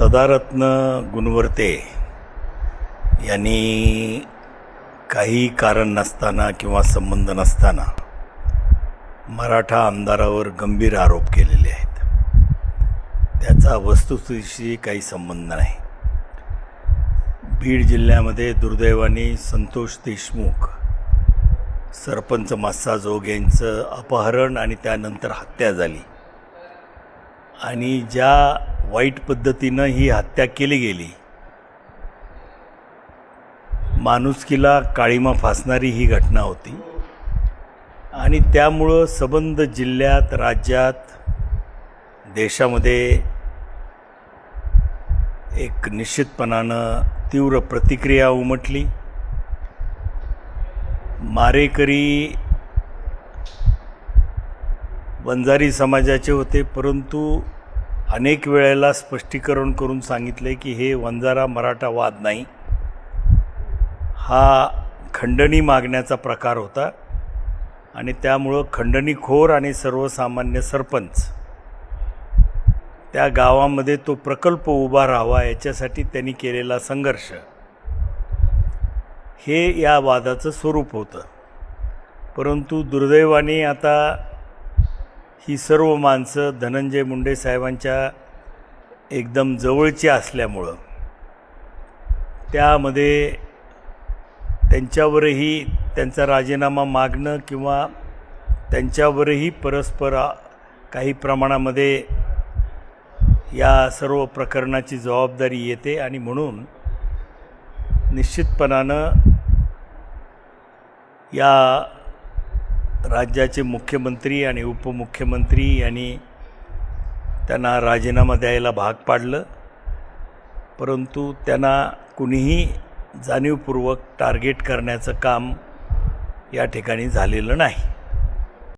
सदारत्न गुणवर्ते यांनी काही कारण नसताना किंवा संबंध नसताना मराठा आमदारावर गंभीर आरोप केलेले आहेत. त्याचा वस्तुस्थितीशी काही संबंध नाही. बीड जिल्ह्यामध्ये दुर्दैवाने संतोष देशमुख सरपंच मास्सा जोग यांचं अपहरण आणि त्यानंतर हत्या झाली. आणि ज्या वाईट पद्धतीनं ही हत्या केली गेली. माणुसकीला काळीमा फासणारी ही घटना होती. आणि त्यामुळं सबंध जिल्ह्यात राज्यात देशामध्ये एक निश्चितपणानं तीव्र प्रतिक्रिया उमटली. मारेकरी वंजारी समाजाचे होते परंतु अनेक वेळेला स्पष्टीकरण करून सांगितले की हे वंजारा मराठा वाद नाही. हा खंडणी मागण्याचा प्रकार होता आणि त्यामुळं खंडणीखोर आणि सर्वसामान्य सरपंच त्या गावामध्ये तो प्रकल्प उभा राहावा याच्यासाठी त्यांनी केलेला संघर्ष हे या वादाचं स्वरूप होतं. परंतु दुर्दैवाने आता ही सर्व माणसं धनंजय मुंडे साहेबांच्या एकदम जवळची असल्यामुळं त्यामध्ये त्यांच्यावरही त्यांचा राजीनामा मागणं किंवा त्यांच्यावरही परस्पर काही प्रमाणामध्ये या सर्व प्रकरणाची जबाबदारी येते आणि म्हणून निश्चितपणानं या राज्याचे मुख्यमंत्री आणि उपमुख्यमंत्री यांनी त्यांना राजीनामा द्यायला भाग पाडलं. परंतु त्यांना कुणीही जाणीवपूर्वक टार्गेट करण्याचं काम या ठिकाणी झालेलं नाही.